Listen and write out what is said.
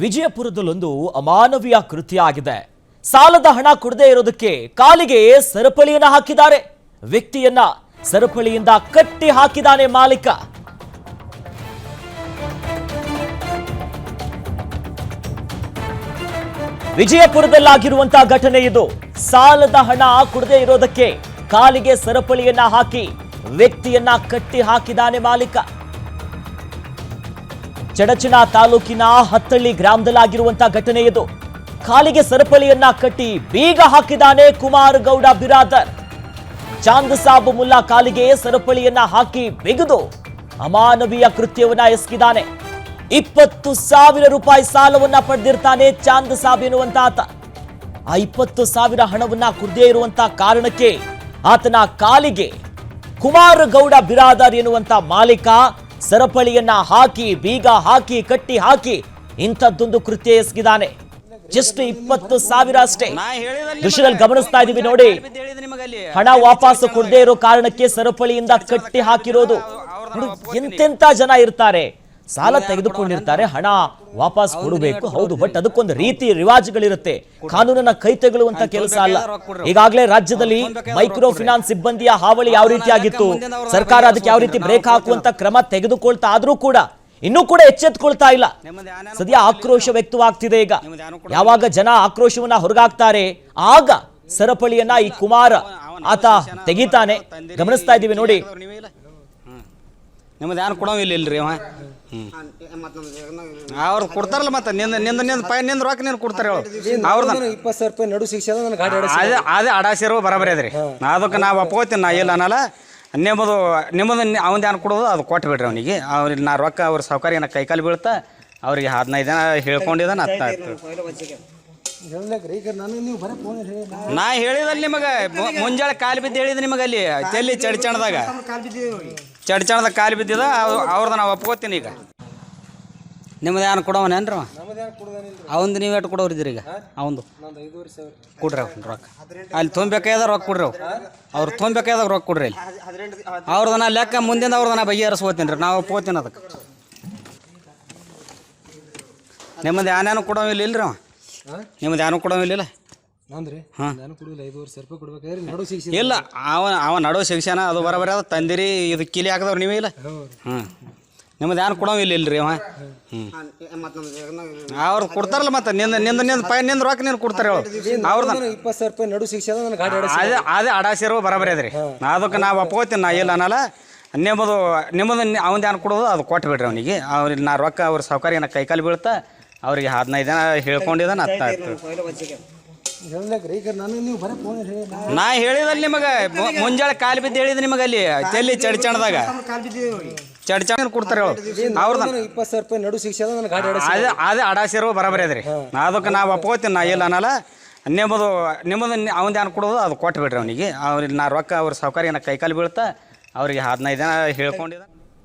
ವಿಜಯಪುರದಲ್ಲೊಂದು ಅಮಾನವೀಯ ಕೃತ್ಯ ಆಗಿದೆ ಸಾಲದ ಹಣ ಕೊಡದೇ ಇರೋದಕ್ಕೆ ಕಾಲಿಗೆ ಸರಪಳಿಯನ್ನ ಹಾಕಿದ್ದಾರೆ. ವ್ಯಕ್ತಿಯನ್ನ ಸರಪಳಿಯಿಂದ ಕಟ್ಟಿ ಹಾಕಿದಾನೆ ಮಾಲೀಕ. ವಿಜಯಪುರದಲ್ಲಾಗಿರುವಂತಹ ಘಟನೆ ಇದು. ಸಾಲದ ಹಣ ಕೊಡದೇ ಇರೋದಕ್ಕೆ ಕಾಲಿಗೆ ಸರಪಳಿಯನ್ನ ಹಾಕಿ ವ್ಯಕ್ತಿಯನ್ನ ಕಟ್ಟಿ ಹಾಕಿದಾನೆ ಮಾಲೀಕ. ಚಡಚಣ ತಾಲೂಕಿನ ಹತ್ತಳ್ಳಿ ಗ್ರಾಮದಲ್ಲಾಗಿರುವಂತಹ ಘಟನೆ ಇದು. ಕಾಲಿಗೆ ಸರಪಳಿಯನ್ನ ಕಟ್ಟಿ ಬೀಗ ಹಾಕಿದಾನೆ ಕುಮಾರ್ ಗೌಡ ಬಿರಾದರ್. ಚಾಂದ್ ಸಾಬ್ ಮುಲ್ಲಾ ಕಾಲಿಗೆ ಸರಪಳಿಯನ್ನ ಹಾಕಿ ಬಿಗಿದು ಅಮಾನವೀಯ ಕೃತ್ಯವನ್ನ ಎಸಗಿದಾನೆ ಇಪ್ಪತ್ತು ಸಾವಿರ ರೂಪಾಯಿ ಸಾಲವನ್ನ ಪಡೆದಿರ್ತಾನೆ ಚಾಂದ್ ಸಾಬ್ ಎನ್ನುವಂತ ಆತ. ಆ ಇಪ್ಪತ್ತು ಸಾವಿರ ಹಣವನ್ನ ಕುರ್ದೇ ಇರುವಂತ ಕಾರಣಕ್ಕೆ ಆತನ ಕಾಲಿಗೆ ಕುಮಾರ್ ಗೌಡ ಬಿರಾದರ್ ಎನ್ನುವಂತ ಮಾಲೀಕ ಸರಪಳಿಯನ್ನ ಹಾಕಿ ಬೀಗ ಹಾಕಿ ಕಟ್ಟಿ ಹಾಕಿ ಇಂಥದ್ದೊಂದು ಕೃತ್ಯ ಎಸಗಿದ್ದಾನೆ ಜಸ್ಟ್ ಇಪ್ಪತ್ತು ಸಾವಿರ ಅಷ್ಟೇ. ದೃಶ್ಯದಲ್ಲಿ ಗಮನಿಸ್ತಾ ಇದೀವಿ ನೋಡಿ. ಹಣ ವಾಪಸ್ ಕೊಡದೇ ಇರೋ ಕಾರಣಕ್ಕೆ ಸರಪಳಿಯಿಂದ ಕಟ್ಟಿ ಹಾಕಿರೋದು. ಎಂತೆಂತ ಜನ ಇರ್ತಾರೆ. ಸಾಲ ತೆಗೆದುಕೊಂಡಿರ್ತಾರೆ ಹಣ ವಾಪಸ್ ಕೊಡಬೇಕು. ಹೌದು ಬಟ್ ಅದಕ್ಕೊಂದು ರೀತಿ ರಿವಾಜ್ಗಳಿರುತ್ತೆ. ಕಾನೂನನ್ನ ಕೈ ತೆಗೊಳ್ಳುವಂತ ಕೆಲಸ ಅಲ್ಲ. ಈಗಾಗಲೇ ರಾಜ್ಯದಲ್ಲಿ ಮೈಕ್ರೋ ಫಿನಾನ್ಸ್ ಸಿಬ್ಬಂದಿಯ ಹಾವಳಿ ಯಾವ ರೀತಿ ಆಗಿತ್ತು? ಸರ್ಕಾರ ಅದಕ್ಕೆ ಯಾವ ರೀತಿ ಬ್ರೇಕ್ ಹಾಕುವಂತ ಕ್ರಮ ತೆಗೆದುಕೊಳ್ತಾ ಆದ್ರೂ ಕೂಡ ಇನ್ನೂ ಕೂಡ ಎಚ್ಚೆತ್ಕೊಳ್ತಾ ಇಲ್ಲ. ಸದ್ಯ ಆಕ್ರೋಶ ವ್ಯಕ್ತವಾಗ್ತಿದೆ ಈಗ. ಯಾವಾಗ ಜನ ಆಕ್ರೋಶವನ್ನ ಹೊರಗಾಕ್ತಾರೆ ಆಗ ಸರಪಳಿಯನ್ನ ಈ ಕುಮಾರ ಆತ ತೆಗಿತಾನೆ. ಗಮನಿಸ್ತಾ ಇದ್ದೀವಿ ನೋಡಿ. ನಿಮ್ಮದು ಯಾರು ಕೊಡೋವಿಲ್ಲ ಇಲ್ರಿ ಅವ? ಹ್ಞೂ ಅವ್ರು ಕೊಡ್ತಾರಲ್ಲ ಮತ್ತೆ ನಿಂದ ನಿಂದ ನಿಂದ ಪೈ ನಿಂದ ರೊಕ್ಕ ನೀನು ಕೊಡ್ತಾರೆ ಹೇಳು. ಅವ್ರದ್ದು ಇಪ್ಪತ್ತು ಸಾವಿರ ರೂಪಾಯಿ ನಡು ಶಿಕ್ಷೆ ಗಾಡಿ ಅದೇ ಅದೇ. ಅಡಾಸಿರೋ ಬರಬರಿ ಅದ್ರಿ. ಅದಕ್ಕೆ ನಾವು ಒಪ್ಕೋತೀನಿ ನಾ ಇಲ್ಲ ಅನ್ನಲ್ಲ. ನಿಮ್ಮದು ನಿಮ್ಮದು ಅವನ ಏನು ಕೊಡೋದು ಅದು ಕೊಟ್ಟು ಬಿಡ್ರಿ ಅವನಿಗೆ. ಅವ್ರಿಗೆ ನಾ ರೊಕ್ಕ ಅವ್ರ ಸೌಕರ್ಯ ಕೈಕಾಲು ಬೀಳ್ತಾ ಅವ್ರಿಗೆ ಹದಿನೈದು ಜನ ಹೇಳ್ಕೊಂಡಿದ್ದಾನೆ ಅರ್ಥ ಆಯ್ತು. ನಾ ಹೇಳಿದಲ್ಲ ನಿಮಗೆ ಮುಂಜಾನೆ ಕಾಲು ಬಿದ್ದು ಹೇಳಿದೆ ನಿಮಗೆ ಅಲ್ಲಿ ತೆಲ್ಲಿ ಚಡ್ಚಣದಾಗ ಚಡ್ಚಣದಾಗ ಕಾಲು ಬಿದ್ದಿದ ಅವ್ರದ್ದು ನಾವು ಒಪ್ಕೋತೀನಿ ಈಗ. ನಿಮ್ದು ಏನು ಕೊಡೋವನೇನ್ರಿ ಅವಂದು ನೀವು ಎಷ್ಟು ಕೊಡೋರಿದ್ದೀರಿ ಈಗ? ಅವಂದು. ಕೊಡ್ರಿ ಅವ್ನು ರೊಕ್ಕ. ಅಲ್ಲಿ ತೊಂಬೇಕಾಯ್ದಾಗ ರೊಕ್ಕ ಕೊಡ್ರಿ ಅವ್ರು. ಅವ್ರು ತೊಂಬೇಕಾಯ್ದಾಗ ರೊಕ್ಕ ಕೊಡ್ರಿ ಅಲ್ಲಿ ಅವ್ರದ್ದು ನಾ ಲೆಕ್ಕ ಮುಂದಿಂದ ಅವ್ರದ್ದು ನಾ ಬಗೆಹರಿಸ್ಕೋತೀನಿ ರೀ. ನಾವು ಒಪ್ಕೋತೀನಿ ಅದಕ್ಕೆ ನಿಮ್ಮದು ಏನೇನು ಕೊಡೋವಿಲ್ಲ ಇಲ್ರಿ ಅವ? ನಿಮ್ಮದು ಏನು ಕೊಡೋವಿಲ್ಲ ನಂದ್ರಿ ನಾನು ಕೊಡೋದಿಲ್ಲ ಐದೂವರೆ ಸಾವಿರ ರೂಪಾಯಿ ಕೊಡ್ಬೇಕಾದ್ರೆ ನಡು ಶಿಕ್ಷೆ ಇಲ್ಲ ಅವ ಅವ ನಡೋ ಶಿಕ್ಷಣ ಅದು ಬರೋಬರ ಅದು. ತಂದಿರಿ ಇದು ಕಿಲಿ ಹಾಕಿದವ್ರು ನೀವೇ ಇಲ್ಲ. ಹ್ಞೂ ನಿಮ್ಮದು ಏನು ಕೊಡೋವಿಲ್ಲ ಇಲ್ರಿ ಅವ? ಹ್ಞೂ ಅವ್ರು ಕೊಡ್ತಾರಲ್ಲ ಮತ್ತೆ ನಿಂದ ನಿಂದ ನಿಂದ ಪೈ ನಿಂದ ರೊಕ್ಕ ನೀನು ಕೊಡ್ತಾರೆ ಅವ್ರದ್ದು ಇಪ್ಪತ್ತು ಸಾವಿರ ರೂಪಾಯಿ ನಡು ಶಿಕ್ಷೆ ಅದ ಗಾಡಿ ಅದೇ ಅದೇ ಅಡಾಸಿರೋ ಬರಬರಿ ಅದ್ರಿ. ಅದಕ್ಕೆ ನಾವು ಒಪ್ಕೋತೀನಿ ನಾ ಇಲ್ಲ ಅನ್ನಲ್ಲ. ನಿಮ್ಮದು ನಿಮ್ಮದು ಅವನ ಏನು ಕೊಡೋದು ಅದು ಕೊಟ್ಟು ಬಿಡ್ರಿ ಅವನಿಗೆ. ಅವ್ರಿಗೆ ನಾ ರೊಕ್ಕ ಅವ್ರ ಸೌಕರ್ಯ ಕೈಕಾಲು ಬೀಳ್ತಾ ಅವ್ರಿಗೆ ಹದಿನೈದು ಜನ ಹೇಳ್ಕೊಂಡಿದ್ದಾನೆ ಅರ್ಥ ಆಯ್ತು ಹೇಳ್ಲಾಕ್ರಿ ಈಗ ನನಗೆ ನೀವು ಬರೀ ಫೋನ್ ಹೇಳಿ ನಾ ಹೇಳಿದಲ್ಲಿ ನಿಮಗೆ ಮು- ಮುಂಜಾನೆ ಕಾಲು ಬಿದ್ದು ಹೇಳಿದ ನಿಮಗೆ ಅಲ್ಲಿ ಚೆಲ್ಲಿ ಚಡ್ಚಣದಾಗ. ಚಡ್ಚಣ ಕೊಡ್ತಾರೆ ಹೇಳು. ಅವ್ರದ ಇಪ್ಪತ್ತು ಸಾವಿರ ರೂಪಾಯಿ ನಡು ಶಿಕ್ಷೆ ಅದ ಗಾಡಿ ಆಡ ಅದೇ ಅದೇ ಅಡಾಸಿರೋ ಬರಬರಿ ಅದ್ರಿ. ಅದಕ್ಕೆ ನಾವು ಒಪ್ಕೋತೀನಿ ನಾ ಇಲ್ಲ ಅನ್ನಲ್ಲ. ನಿಮ್ಮದು ನಿಮ್ಮದು ಅವನ ಏನು ಕೊಡೋದು ಅದು ಕೊಟ್ಟು ಬಿಡ್ರಿ ಅವನಿಗೆ ಅವ್ರಿಗೆ ನಾ ರೊಕ್ಕ ಅವ್ರ ಸೌಕರ್ಯ ಕೈಕಾಲು ಬೀಳ್ತಾ ಅವ್ರಿಗೆ ಹದಿನೈದು ಜನ ಹೇಳ್ಕೊಂಡಿದ್ದ.